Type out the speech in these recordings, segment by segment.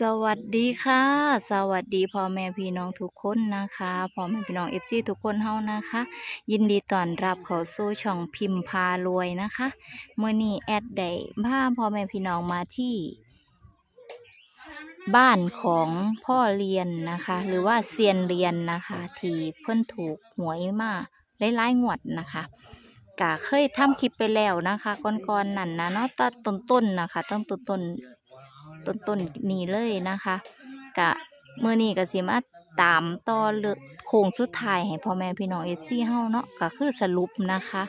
สวัสดีค่ะ สวัสดีพ่อแม่พี่น้องทุกคนนะคะพ่อแม่พี่น้องเอฟซีทุกคนเฮานะคะ ยินดีต้อนรับเข้าสู่ช่องพิมพ์พารวยนะคะเมื่อนี้แอดได้พาพ่อแม่พี่น้องมาที่ บ้านของพ่อเรียนนะคะ หรือว่าเซียนเรียนนะคะที่เพิ่นถูกหวยมาหลายๆงวดนะคะกะเคยทำคลิปไปแล้วนะคะก่อนๆนั่นนะเนาะตอนต้นๆนะคะต้องต้นๆ ต้นต้นนี้เลยนะคะกะเมื่อนี้ก็สิมาตามต่อเลือกโค้งสุดท้ายให้พ่อแม่พี่น้องเอฟซีเฮาเนาะก็คือสรุปนะคะ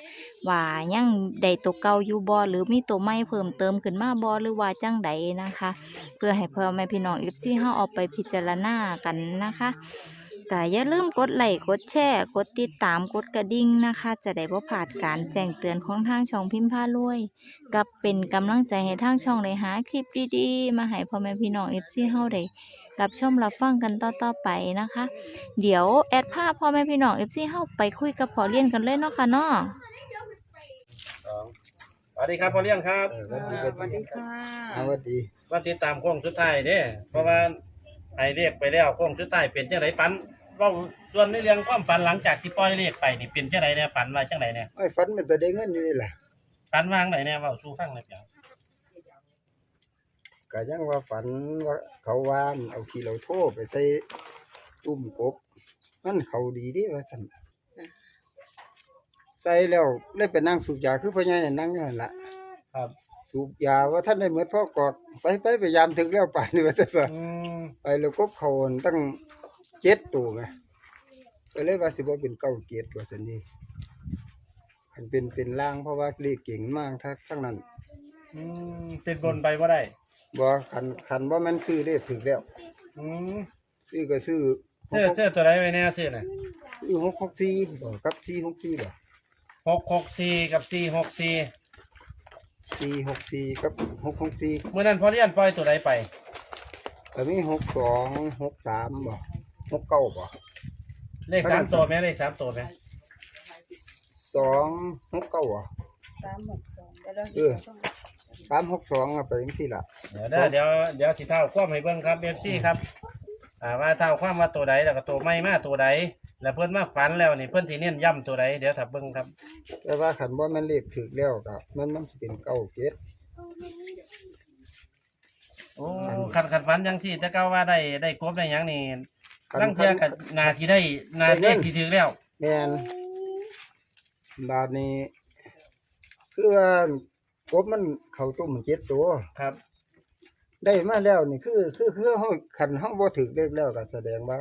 ว่ายังได้ตัวเก่าอยู่บ่หรือมีตัวใหม่เพิ่มเติมขึ้นมาบ่หรือว่าจังใดนะคะ เพื่อให้พ่อแม่พี่น้องเอฟซีเฮาเอาไปพิจารณากันนะคะ ก็อย่าลืมกดไลค์กดแชร์กดติดตามกดกระดิ่งนะคะ จะได้บ่พลาดการแจ้งเตือนของทางช่องพิมพ์พารวย กับเป็นกำลังใจให้ทางช่องได้หาคลิปดีๆ มาให้พ่อแม่พี่น้อง FC เฮาได้รับชมรับฟังกันต่อๆไปนะคะ เดี๋ยวแอดภาพพ่อแม่พี่น้อง FC เฮาไปคุยกับพอเรียนกันเลยเนาะค่ะเนาะสองสวัสดีครับพ่อเลี้ยงครับเออสวัสดีสวัสดีค่ะสวัสดีมาติดตามโค้งสุดท้ายเด้เพราะว่าไอเรียกไปแล้วโค้งสุดท้ายเป็นจังไดฝัน เว่าส่วนในเรื่องความฝันหลังจากที่ปล่อยเลขไปนี่เป็นจังไดเนี่ยฝันว่าจังไดเนี่ยไอ้ฝันมันแต่ได้เงินอยู่นี่แหละฝันวางไหนเนี่ยเว่าสู้ฟังหน่อยเปียวก็ยังว่าฝันว่าเขาวานเอาขี้เราโทไปใส่ตุ้มกบ มันเขาดีเดิว่าซั่นใส่แล้วเลยไปนั่งสูบยาคือพ่อใหญ่นั่งอยู่นั่นล่ะครับสูบยาว่าท่านได้เหมือนพ่อกอกไปไปพยายามถึงแล้วป่านนี้ว่าซั่นว่า อืม ไปแล้วกบเขาตั้ง เจ็ดตัวไงก็เลยว่าสิบ่เป็นเก้าเกียรติว่าซั่นนี่อันเป็นเป็นล่างเพราะว่าเลขเก่งมากทั้งทั้งนั้นอืมเป็นบนไปบ่ได้ บ่คันคันบ่แม่นซื้อได้ถึกแล้ว อืมซื้อก็ซื้อเสื้อเสื้อตัวใดไว้แน่เสื้อน่ะซื้อหกหกสี่บ่กับสี่หกสี่บ่หกหกสี่กับสี่หกสี่สี่หกสี่กับหกหกสี่เมื่อนั้นพ่อเลี้ยงปล่อยตัวใดไปก็มีหกสองหกสามบ่ หกเก้าบ่เลขสามตัวไหมเลขสามตัวไหมสองหกเก้าบ่ สามหกสองเดี๋ยวเราเออ สามหกสองอะไปจังซี่ล่ะเดี๋ยวเด้อเดี๋ยวเดี๋ยวสิเท่าความให้เบิ่งครับเอฟซีครับอ่าว่าเท่าความว่าตัวใดแล้วก็ตัวไม่มาตัวใดแล้วเพิ่นมาฝันแล้วนี่เพิ่นสิเน้นย้ำตัวใดเดี๋ยวถ้าเบิ่งครับแต่ว่าคันบ่แม่นเลขถึกแล้วก็มันมันสิเป็นเก้าเจ็ดโอ้คันคันฝันจังซี่แต่เก่าว่าได้ได้กบได้หยังนี่ ลังเทื่อก็นาสิได้นาเลขที่ถึงแล้วแม่นบาดนี้คือว่ากบมันเข้าตุ้มเจ็ดตัวครับ ได้มาแล้วนี่คือคือคือเฮาคันเฮาบ่ถึกเลขแล้วก็แสดงว่า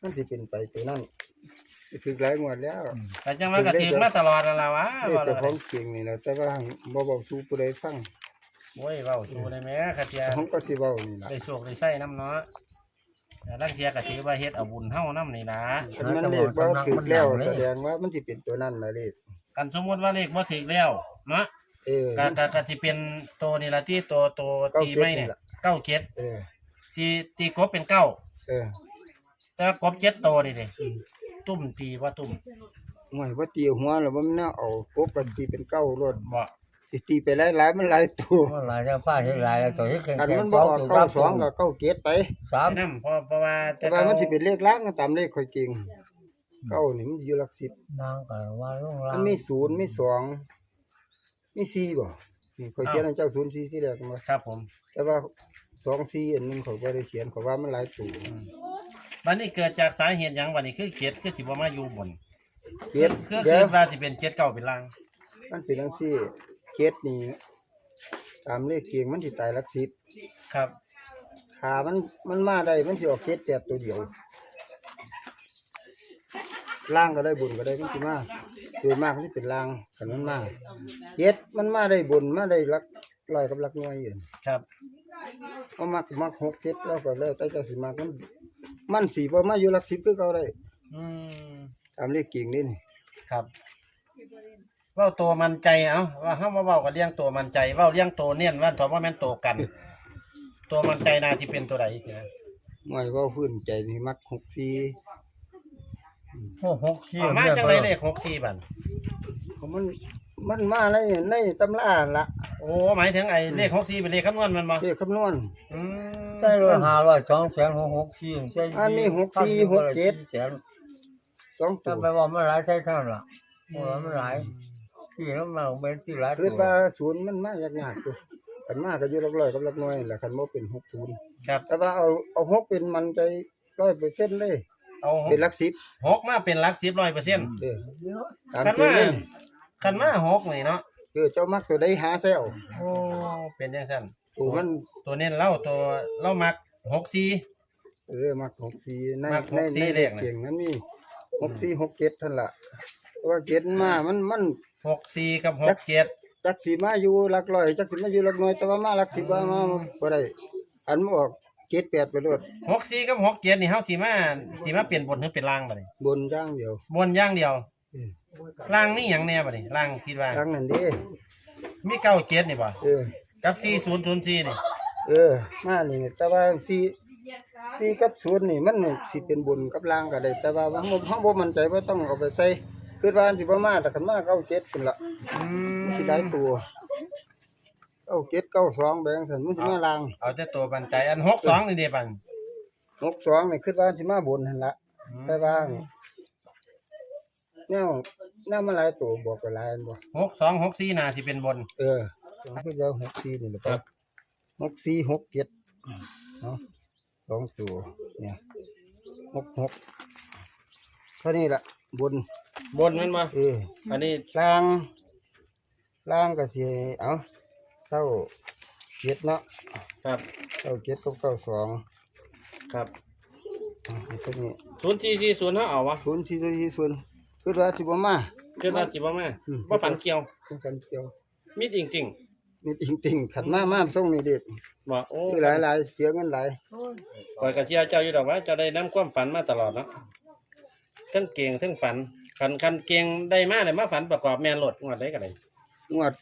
มันสิเป็นไปตัวนั้นสิถึกหลายงวดแล้วแต่จังว่าก็ถึงมาตลอดนั่นล่ะวะเลขว่าแต่แล้วของจริงนี่แหละแต่ว่าบ่เว้าสู่ผู้ใดฟังโอ้ยเว้าสู่ได้แหมคันเทียผมก็สิเว้านี่ล่ะได้โชคได้ใช้นํเนาะ แต่ลังเทียก็ถือว่าเฮ็ดเอาบุญเฮานํนี่นะคันมันเลขบ่ถึกแล้วแสดงว่ามันสิเป็นตัวนั้นล่ะเลขกันสมมุติว่าเลขบ่ถึงแล้วเนาะเออก็ก็ก็สิเป็นตัวนี่ล่ะที่ตัวตัวเก้าตีเจ็ดไม่เนี่ยนี่ล่ะ เก้าเจ็ดเออตีตีกบเป็นเก้าเออแต่ว่ากบเจ็ดตัวนี่เด้ตุ่มตีว่าตุ่มหวยบ่ตีหัวแล้วบ่มันน่าเอากบไปตีเป็นเก้ารถบ่ สิตีไปหลายๆมันหลายตัวมันหลายจะป้าเห็นหลายแล้วตัวที่แข็งคันแข็งมันบ่ออกเก้าสองก็เก้าเจ็ดไปสามนํเพราะเพราะว่าแต่ว่ามันสิเป็นเลขล่างก็ตามเลขข่อยเก่งเก้านี่มันอยู่หลักสิบนางก็ว่าลงล่ามังนมีศูนย์มีสองมีสี่บ่นี่ข่อยเขียนให้เจ้าศูนย์สี่ที่แรกมาครับผม แต่ว่าสองสี่อันหนึงข่อยบ่ได้เขียนข่อยว่ามันหลายตัวบัดนี้เกิดจากสาเหตุหยังบัดนี้คือเจ็ดคือสิบ่มาอยู่บนเจ็ดคือเดี๋คืยวอว่าสิเป็นเจ็ดเก้าเป็นล่างมันเป็นจังซี่ เจ็ดนี่ตามเลขเก่งมันสิตายหลักสิบครับ ขามันมันมาได้มันสิออกเจ็ดแปดตัวเดียวล่างก็ได้บุญก็ได้มันสิมาโดยมากมันสิเป็นล่างคันมันมาเจ็ดมันมาได้บุญมาได้หลักร้อยกับหลักหน่วยอยู่ครับเอามักมักหกเจ็ดแล้วก็แล้วแต่เจะสิมักมันมันสีบ่มาอยู่หลักสิบคือเก่าได้อืมตามเลขกิ่งนี่นี่ครับเว้าตัวมันใจเอาว่าเฮามาเว้ากันเลี้ยงตัวมันใจเว้าเลี้ยงตัวเนียนว่าถอว่าแม่นตัวกัน ตัวมันใจน่าที่เป็นตัวใดสินะหน่วยเว่าพื้นใจนี่มักหกสี่โอ้หกขี้เอามาจังไรเลขหกสี่บันเพราะมันมันมาในในตำราละโอ้หมายถึงไอ้เลขหกสี่เป็นเลขคำนวณแมันบ่เรียกคำนวณอืมใส่รถห้าร้อยสองแสนหกหกสี่ใส่อันนี้หกสี่หกเจ็ด แสนสองตัถ้าวไปว่ามันหลายใส่เท่านั้นล่ะว่ามันหลาย ที่แล้วมาเป็นที่หลายคือวว่าศูนย์มันมายากยากอยู่ขันมากก็อยู่หลักร้อยกับหลักหน่วยแหละขันโมเป็นหกศูนย์ครับแต่ว่าเอาเอาหกเป็นมันใจร้อยเปอร์เซ็นต์เลยเอาหเป็นกหลักสิบหกมาเป็นหลักสิบร้อยเปอร์เซ็นต์เออตามคันตัวมาเล่นคันมาหกนี่เนาะเออเจ้ามักตัวใดหาเซลโอ้เป็นยังซั่นตัวมัน ตัวเน้นเล่าตัวเล่ามักหกสี่ เออมักหกสี่ในมักหในกสี่ในเลขน่ะ เก่งนั้นมีหกสี่หกเจ็ดท่านละเพราะว่าเจ็ดมามันมัน หกสี่กับหกเจ็ดจักสีมาอยู่หลักร้อยจักสีมาอยู่หลักหน่วยแต่ว่ามาหลักสิบว่ามาบ่ได้อันมาออกเจ็ดแปดไปโลดหกสี่กับหกเจ็ดนี่เฮาสิมาสิมาเปลี่ยนบนหรือเป็นล่างบัดนี้บนอย่างเดียวบนอย่างเดียวเออล่างมีหยังแน่บัดนี้ล่างคิดว่าทางนั้นเด้มีเก้าเจ็ดนี่บ่เออกับสี่ศูนย์ศูนย์สี่นี่เออมานี่แต่ว่าสี่สี่กับศูนย์นี่มันสิเป็นบุญกับลางก็ได้แต่ว่าเฮาบ่เฮาบ่มั่นใจว่าต้องเอาไปใส่ คือว่าอันสิบ่มาแต่คันมาเก้าเจ็ดพุ่นละอืมมันสิได้ตัวเก้าเจ็ดเก้าสองแบงซั่นมันสิมาลางเอาแต่ตัวบันใจอันหกสองนี่เด้บันหกสองนี่คือว่าสิมาบนหั่นละแต่ว่าแนวแนวมาหลายตัวบอกไปหลายอันบ่หกสองหกสี่น่าสิเป็นบน เออคือจะหกสี่นี่แหละครับหกสี่หกเจ็ดเนาะสองตัวเนี่ยหกหกเท่านี้ละบน บนแมันมาเอออันนี้ล่าง ล่างก็สิเอาเท่าเจ็ดเนาะครับเท่าเจ็ดกับเก้าสองครับอ่าเท่านี้ศูนย์สี่สี่ศูนย์เขาเอาวะศูนย์ที่ที่ศูนย์คือว่าสิบ่มา เจ้าตาจิบ่แม่อืม ว่าฝันเกี่ยวเป็นกันเกี่ยวมิดจริงนี่จริงๆขัดมามาส่งนี่เด็ดๆบอกโอ้คือหลายหลายๆเสียเงินหลายปล่อยกระเชียเจ้าอยู่ดอกว่าเจ้าได้นํความฝันมาตลอดเนาะ ทั้งเก่งทั้งฝันคันคันเก่งได้มาเลยมาฝันประกอบแมนโหลดงวดได้กันเลยงวด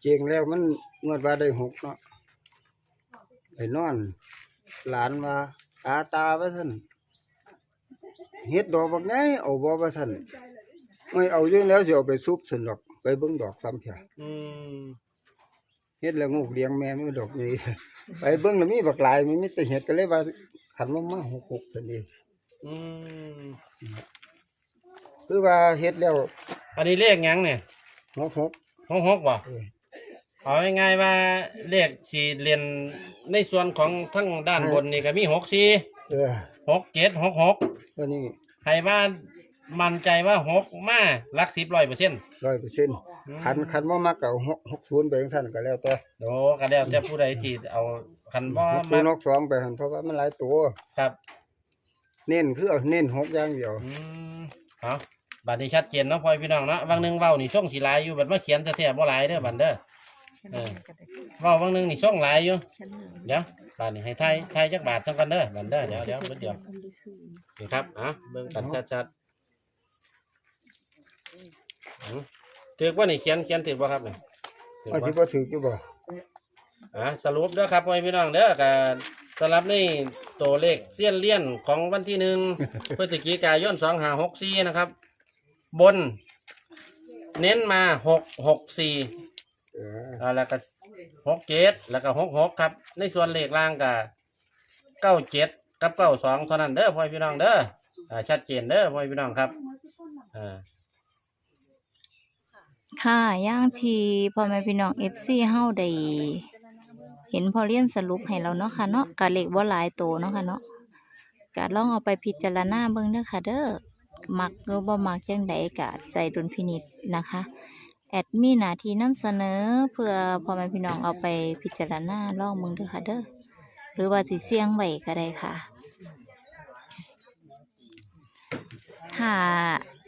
เจงแล้วมันงวดว่าได้หกเนาะไอ้นอน หลานว่าตาตาว่าท่านเฮ็ดดอกบักไงเอาบ่ว่าท่านไม่เอาอยู่แล้วสิเอาไปซุปสนดอก ไปเบิ่งดอกซ้ำเพียอืมเฮ็ดแล้วงูเลี้ยงแม่มันดอกนี้ ไปเบิ่งแล้วมีบักหลายมันมีแต่เฮ็ดก็เลยว่าขันมามาหกหกซั่นนี่อื มคือว่าเฮ็ดแล้วอันนี้เลขหยังเนี่ยหกหกหกหกบ่ เออเอาง่ายๆว่าเลขสี่เรียนในส่วนของทั้งด้านบนนี่ก็มีหกสี่เออหกเจ็ดหกหกตัวนี้ให้ว่ามั่นใจว่าหกมาหลักสิบร้อยเปอร์เซ็นต์100%คันคันบ่มักก็เอาหกหกศูนย์ไปจังซั่นก็แล้วแต่โอ้ก็แล้วแต่ผู้ใดที่เอาคันบ่หกศูมานย์หกสองไปหั่นเพราะว่ามันหลายตัว ครับ เน้นคือเอาเน้นหกอย่างเดียวอืมเอาบัดนี้ชัดเจนเนาะพ่อพี่น้องเนาะบางหนึงเว้านี่ช่องสีหลายอยู่บัดมาเขียนแท้ๆบ่หลายเด้อบัดเด้อเออเว้าบางหนึงนี่ช่องหลายอยู่เดี๋ยวบัดนี้ให้ทายทายจักบาทจังกันเด้อบัดเด้อเดี๋ยวเดี๋ยวเบิดเดี๋ยวนี่ครับอะเบิ่งกันชัดๆอืมถือว่านี่เขียนเขียนถือบ่ครับนี่ถือว่าบ่สิบ่ถืออยู่บ่อะสรุปเด้อครับพ่อพี่น้องเด้อก็ สำหรับในตัวเลขเสี้ยนเลี่ยนของวันที่หนึ่ง พฤศจิกายนสองห้าหกสี่นะครับ บน เน้นมาหกหกสี่เอออ่าแล้วก็หกเจ็ดแล้วก็หกหกครับ ในส่วนเลขล่างก็เก้าเจ็ดกับเก้าสองเท่านั้นเด้อพ่อพี่น้องเด้ออ่าชัดเจนเด้อพ่อพี่น้องครับอ่า ค่ะ อย่างที่พ่อแม่พี่น้อง FC เฮาได้ เห็นพอเรียนสรุปให้เราเนาะค่ะเนาะกะเลขบ่าหลายโตเนาะค่ะเนาะกะลองเอาไปพิจารณาเบิ่งเด้อค่ะเด้อมักหรือบ่มักจังใดกะใส่ดุลพินิจนะคะแอดมีหน้าที่นำเสนอเพื่อพ่อแม่พี่น้องเอาไปพิจารณาลองเบิ่งเด้อค่ะเด้อหรือว่าสิเสี่ยงไว้ก็ได้ค่ะ ถ้า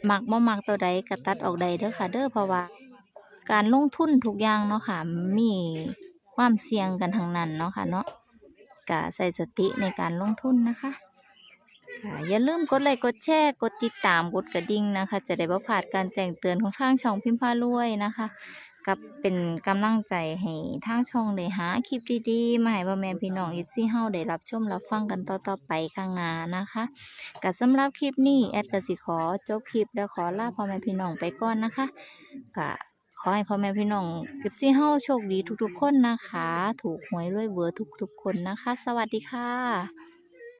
มักบ่มักตัวใดก็ตัดออกใดเด้อค่ะ เด้อเพราะว่าการลงทุนทุกอย่างเนาะค่ะมี ความเสี่ยงกันทั้งนั้นเนาะค่ะเนาะกะใส่สติในการลงทุนนะคะค่ะอย่าลืมกดไลค์กดแชร์กดติดตามกดกระดิ่งนะคะ จะได้บ่พลาดการแจ้งเตือนของทางช่องพิมพ์พารวยนะคะ กับเป็นกำลังใจให้ทางช่องได้หาคลิปดีๆมาให้พ่อแม่พี่น้องอีซี่เฮาได้รับชมรับฟังกันต่อๆไปข้างหน้านะคะก็สำหรับคลิปนี้แอดก็สิขอจบคลิปแล้วขอลาพ่อแม่พี่น้องไปก่อนนะคะก็ ขอให้พ่อแม่พี่น้องเก็บซี่เฮาโชคดีทุกๆคนนะคะ ถูกหวยรวยเบอร์ทุกๆคนนะคะ สวัสดีค่ะ